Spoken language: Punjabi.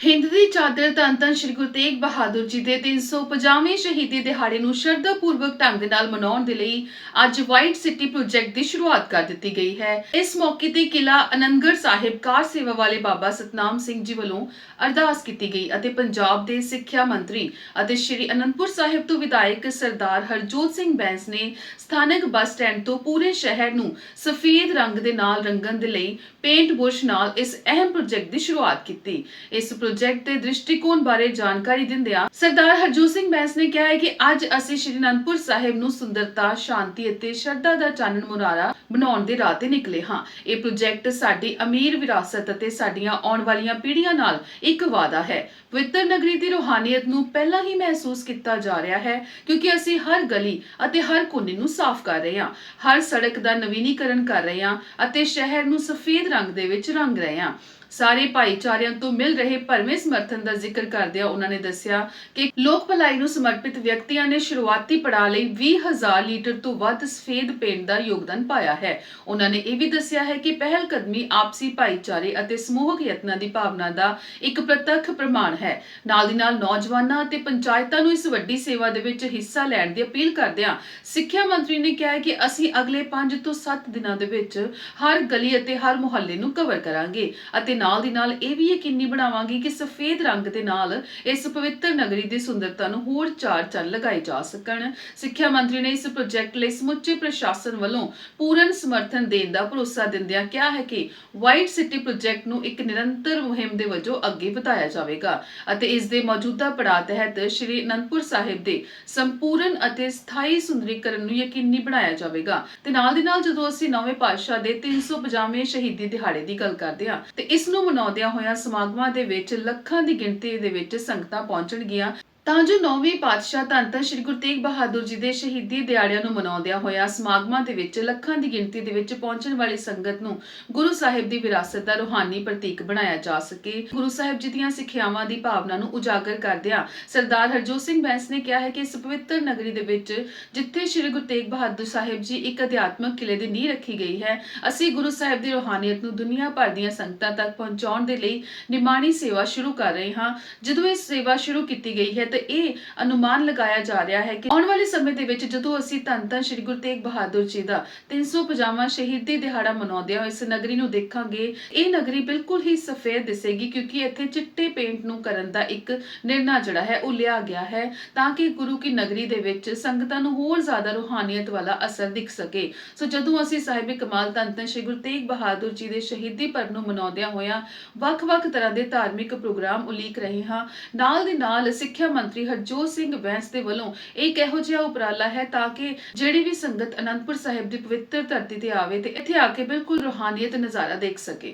ਹਿੰਦ ਦੀ ਚਾਦਰ ਧੰਨ ਧੰਨ ਸ਼੍ਰੀ ਗੁਰੂ ਤੇਗ ਬਹਾਦਰ ਜੀ ਦੇ 350ਵੇਂ ਸ਼ਹੀਦੀ ਦਿਹਾੜੇ ਨੂੰ ਸ਼ਰਧਾ ਢੰਗ ਦੇ ਨਾਲ ਮਨਾਉਣ ਦੇ ਲਈ ਅੱਜ ਵਾਈਟ ਸਿਟੀ ਪ੍ਰੋਜੈਕਟ ਦੀ ਸ਼ੁਰੂਆਤ ਕਰ ਦਿੱਤੀ ਗਈ ਹੈ। ਇਸ ਮੌਕੇ ਤੇ ਕਿਲਾ ਅਨੰਦਗੜ੍ਹ ਸਾਹਿਬ ਕਾਰ ਸੇਵਾ ਵਾਲੇ ਬਾਬਾ ਸਤਨਾਮ ਸਿੰਘ ਜੀ ਵੱਲੋਂ ਅਰਦਾਸ ਕੀਤੀ ਗਈ ਅਤੇ ਪੰਜਾਬ ਦੇ ਸਿੱਖਿਆ ਮੰਤਰੀ ਅਤੇ ਸ਼੍ਰੀ ਅਨੰਦਪੁਰ ਸਾਹਿਬ ਤੋਂ ਵਿਧਾਇਕ ਸਰਦਾਰ ਹਰਜੋਤ ਸਿੰਘ ਬੈਂਸ ਨੇ ਸਥਾਨਕ ਬੱਸ ਸਟੈਂਡ ਤੋਂ ਪੂਰੇ ਸ਼ਹਿਰ ਨੂੰ ਸਫੇਦ ਰੰਗ ਦੇ ਨਾਲ ਰੰਗਣ ਦੇ ਲਈ ਪੇਂਟ ਬੁਰਸ਼ ਨਾਲ ਇਸ ਅਹਿਮ ਪ੍ਰੋਜੈਕਟ ਦੀ ਸ਼ੁਰੂਆਤ ਕੀਤੀ। ਇਸ ਪ੍ਰੋਜੈਕਟ ਦੇ ਦ੍ਰਿਸ਼ਟੀਕੋਣ ਬਾਰੇ ਜਾਣਕਾਰੀ ਦਿੰਦਿਆਂ ਸਰਦਾਰ ਹਰਜੋਤ ਸਿੰਘ ਬੈਂਸ ਨੇ ਕਿਹਾ ਹੈ ਕਿ ਅੱਜ ਅਸੀਂ ਸ਼੍ਰੀ ਅਨੰਦਪੁਰ ਸਾਹਿਬ ਨੂੰ ਸੁੰਦਰਤਾ, ਸ਼ਾਂਤੀ ਅਤੇ ਸ਼ਰਧਾ ਦਾ ਚਾਨਣ ਮੁਨਾਰਾ ਬਣਾਉਣ ਦੇ ਰਾਹ ਤੇ ਨਿਕਲੇ ਹਾਂ। ਇਹ ਪ੍ਰੋਜੈਕਟ ਸਾਡੀ ਅਮੀਰ ਵਿਰਾਸਤ ਅਤੇ ਸਾਡੀਆਂ ਆਉਣ ਵਾਲੀਆਂ ਪੀੜ੍ਹੀਆਂ ਨਾਲ ਇੱਕ ਵਾਅਦਾ ਹੈ। ਪਵਿੱਤਰ ਨਗਰੀ ਦੀ ਰੂਹਾਨੀਅਤ ਨੂੰ ਪਹਿਲਾਂ ਹੀ ਮਹਿਸੂਸ ਕੀਤਾ ਜਾ ਰਿਹਾ ਹੈ ਕਿਉਂਕਿ ਅਸੀਂ ਹਰ ਗਲੀ ਅਤੇ ਹਰ ਕੋਨੇ ਨੂੰ ਸਾਫ਼ ਕਰ ਰਹੇ ਹਾਂ, ਹਰ ਸੜਕ ਦਾ ਨਵੀਨੀਕਰਨ ਕਰ ਰਹੇ ਹਾਂ ਅਤੇ ਸ਼ਹਿਰ ਨੂੰ ਸਫੇਦ ਰੰਗ ਦੇ ਵਿੱਚ ਰੰਗ ਰਹੇ ਹਾਂ। ਸਾਰੇ ਭਾਈਚਾਰਿਆਂ ਤੋਂ ਮਿਲ ਰਹੇ ਭਰਵੇਂ ਸਮਰਥਨ ਦਾ ਜ਼ਿਕਰ ਕਰਦਿਆਂ ਉਹਨਾਂ ਨੇ ਦੱਸਿਆ ਕਿ ਲੋਕ ਭਲਾਈ ਨੂੰ ਸਮਰਪਿਤ ਵਿਅਕਤੀਆਂ ਨੇ ਸ਼ੁਰੂਆਤੀ ਪੜਾਅ ਲਈ 20000 ਲੀਟਰ ਤੋਂ ਵੱਧ ਸਫੇਦ ਪੇਂਟ ਦਾ ਯੋਗਦਾਨ ਪਾਇਆ ਹੈ। ਉਹਨਾਂ ਨੇ ਇਹ ਵੀ ਦੱਸਿਆ ਹੈ ਕਿ ਪਹਿਲ ਕਦਮੀ ਆਪਸੀ ਭਾਈਚਾਰੇ ਅਤੇ ਸਮੂਹਕ ਯਤਨਾਂ ਦੀ ਭਾਵਨਾ ਦਾ ਇੱਕ ਪ੍ਰਤੱਖ ਪ੍ਰਮਾਣ ਹੈ। ਨਾਲ ਦੀ ਨਾਲ ਨੌਜਵਾਨਾਂ ਅਤੇ ਪੰਚਾਇਤਾਂ ਨੂੰ ਇਸ ਵੱਡੀ ਸੇਵਾ ਦੇ ਵਿੱਚ ਹਿੱਸਾ ਲੈਣ ਦੀ ਅਪੀਲ ਕਰਦਿਆਂ ਸਿੱਖਿਆ ਮੰਤਰੀ ਨੇ ਕਿਹਾ ਕਿ ਅਸੀਂ ਅਗਲੇ 5 ਤੋਂ 7 ਦਿਨਾਂ ਦੇ ਵਿੱਚ ਹਰ ਗਲੀ ਅਤੇ ਹਰ ਮੁਹੱਲੇ ਨੂੰ ਕਵਰ ਕਰਾਂਗੇ ਅਤੇ ਨਾਲ ਦੀ ਨਾਲ ਇਹ ਵੀ ਯਕੀਨੀ ਬਣਾਵਾਂਗੇ ਕਿ ਸਫੇਦ ਰੰਗ ਦੇ ਨਾਲ ਇਸ ਪਵਿੱਤਰ ਨਗਰੀ ਦੀ ਸੁੰਦਰਤਾ ਨੂੰ ਹੋਰ ਚਾਰ ਚੰਨ ਲਗਾਏ ਜਾ ਸਕਣ। ਸਿੱਖਿਆ ਮੰਤਰੀ ਨੇ ਇਸ ਪ੍ਰੋਜੈਕਟ ਲਈ ਸਮੁੱਚੇ ਪ੍ਰਸ਼ਾਸਨ ਵੱਲੋਂ ਪੂਰਨ ਸਮਰਥਨ ਦੇਣ ਦਾ ਭਰੋਸਾ ਦਿੰਦਿਆਂ ਕਿਹਾ ਹੈ ਕਿ ਵਾਈਟ ਸਿਟੀ ਪ੍ਰੋਜੈਕਟ ਨੂੰ ਇੱਕ ਨਿਰੰਤਰ ਮੁਹਿੰਮ ਦੇ ਵਜੋਂ ਅੱਗੇ ਵਧਾਇਆ ਜਾਵੇਗਾ ਅਤੇ ਇਸ ਦੇ ਮੌਜੂਦਾ ਪੜਾਅ ਤਹਿਤ ਸ਼੍ਰੀ ਅਨੰਦਪੁਰ ਸਾਹਿਬ ਦੇ ਸੰਪੂਰਨ ਅਤੇ ਸਥਾਈ ਸੁੰਦਰੀਕਰਨ ਨੂੰ ਯਕੀਨੀ ਬਣਾਇਆ ਜਾਵੇਗਾ। ਤੇ ਨਾਲ ਦੀ ਨਾਲ ਜਦੋਂ ਅਸੀਂ ਨਵੇਂ ਪਾਤਸ਼ਾਹ ਦੇ 350ਵੇਂ ਸ਼ਹੀਦੀ ਦਿਹਾੜੇ ਦੀ ਗੱਲ ਕਰਦੇ ਹਾਂ, ਤੇ ਇਸ ਨੂੰ ਮਨਾਉਂਦਿਆਂ ਹੋਇਆਂ ਸਮਾਗਮਾਂ ਦੇ ਵਿੱਚ ਲੱਖਾਂ ਦੀ ਗਿਣਤੀ ਦੇ ਵਿੱਚ ਸੰਗਤਾਂ ਪਹੁੰਚਣਗੀਆਂ। ਤਾਂ ਜੋ ਨੌਵੇਂ ਪਾਤਸ਼ਾਹ ਧੰਨ ਧੰਨ ਸ਼੍ਰੀ ਗੁਰੂ ਤੇਗ ਬਹਾਦਰ ਜੀ ਦੇ ਸ਼ਹੀਦੀ ਦਿਹਾੜਿਆਂ ਨੂੰ ਮਨਾਉਂਦਿਆਂ ਹੋਇਆ ਸਮਾਗਮਾਂ ਦੇ ਵਿੱਚ ਲੱਖਾਂ ਦੀ ਗਿਣਤੀ ਦੇ ਵਿੱਚ ਪਹੁੰਚਣ ਵਾਲੀ ਸੰਗਤ ਨੂੰ ਗੁਰੂ ਸਾਹਿਬ ਦੀ ਵਿਰਾਸਤ ਦਾ ਰੂਹਾਨੀ ਪ੍ਰਤੀਕ ਬਣਾਇਆ ਜਾ ਸਕੇ। ਗੁਰੂ ਸਾਹਿਬ ਜੀ ਦੀਆਂ ਸਿੱਖਿਆਵਾਂ ਦੀ ਭਾਵਨਾ ਨੂੰ ਉਜਾਗਰ ਕਰਦਿਆਂ ਸਰਦਾਰ ਹਰਜੋਤ ਸਿੰਘ ਬੈਂਸ ਨੇ ਕਿਹਾ ਹੈ ਕਿ ਇਸ ਪਵਿੱਤਰ ਨਗਰੀ ਦੇ ਵਿੱਚ ਜਿੱਥੇ ਸ਼੍ਰੀ ਗੁਰੂ ਤੇਗ ਬਹਾਦਰ ਸਾਹਿਬ ਜੀ ਇੱਕ ਅਧਿਆਤਮਕ ਕਿਲੇ ਦੀ ਨੀਂਹ ਰੱਖੀ ਗਈ ਹੈ, ਅਸੀਂ ਗੁਰੂ ਸਾਹਿਬ ਦੀ ਰੂਹਾਨੀਅਤ ਨੂੰ ਦੁਨੀਆ ਭਰ ਦੀਆਂ ਸੰਗਤਾਂ ਤੱਕ ਪਹੁੰਚਾਉਣ ਦੇ ਲਈ ਨਿਮਾਣੀ ਸੇਵਾ ਸ਼ੁਰੂ ਕਰ ਰਹੇ ਹਾਂ। ਜਦੋਂ ਇਹ ਸੇਵਾ ਸ਼ੁਰੂ ਕੀਤੀ ਗਈ ਹੈ ਤਾਂ ਇਹ ਅਨੁਮਾਨ ਲਗਾਇਆ ਜਾ ਰਿਹਾ ਹੈ ਕਿ ਆਉਣ ਵਾਲੇ ਸਮੇਂ ਦੇ ਵਿੱਚ ਜਦੋਂ ਅਸੀਂ ਧੰਨ ਧੰਨ ਸ਼੍ਰੀ ਗੁਰੂ ਤੇਗ ਬਹਾਦਰ ਜੀ ਦਾ 350ਵਾਂ ਸ਼ਹੀਦੀ ਦਿਹਾੜਾ ਮਨਾਉਂਦੇ ਹਾਂ, ਇਸ ਨਗਰੀ ਨੂੰ ਦੇਖਾਂਗੇ, ਇਹ ਨਗਰੀ ਬਿਲਕੁਲ ਹੀ ਸਫੇਦ ਦਿਸੇਗੀ ਕਿਉਂਕਿ ਇੱਥੇ ਚਿੱਟੇ ਪੇਂਟ ਨੂੰ ਕਰਨ ਦਾ ਇੱਕ ਨਿਰਣਾ ਜਿਹੜਾ ਹੈ, ਉਹ ਲਿਆ ਗਿਆ ਹੈ ਤਾਂ ਕਿ ਗੁਰੂ ਕੀ ਨਗਰੀ ਦੇ ਵਿੱਚ ਸੰਗਤਾਂ ਨੂੰ ਹੋਰ ਜ਼ਿਆਦਾ ਰੂਹਾਨੀਅਤ ਵਾਲਾ ਅਸਰ ਦਿਖ ਸਕੇ। ਸੋ ਜਦੋਂ ਅਸੀਂ ਸਾਹਿਬ ਕਮਾਲ ਧੰਨ ਧੰਨ ਸ਼੍ਰੀ ਗੁਰੂ ਤੇਗ ਬਹਾਦਰ ਜੀ ਦੇ ਸ਼ਹੀਦੀ ਪਰਵ ਨੂੰ ਮਨਾਉਂਦਿਆਂ ਹੋਇਆਂ ਵੱਖ-ਵੱਖ ਤਰ੍ਹਾਂ ਦੇ ਧਾਰਮਿਕ ਪ੍ਰੋਗਰਾਮ ਉਲੀਕ ਰਹੇ ਹਾਂ, ਨਾਲ ਦੇ ਨਾਲ ਸਿੱਖਿਆ ਮੰਤਰੀ ਹਰਜੋਤ ਸਿੰਘ ਬੈਂਸ ਦੇ ਵੱਲੋਂ ਇੱਕ ਇਹੋ ਜਿਹਾ ਉਪਰਾਲਾ ਹੈ ਤਾਂ ਕਿ ਜਿਹੜੀ ਵੀ ਸੰਗਤ ਅਨੰਦਪੁਰ ਸਾਹਿਬ ਦੀ ਪਵਿੱਤਰ ਧਰਤੀ ਤੇ ਆਵੇ ਤੇ ਇੱਥੇ ਆ ਕੇ ਬਿਲਕੁਲ ਰੂਹਾਨੀਅਤ ਨਜ਼ਾਰਾ ਦੇਖ ਸਕੇ।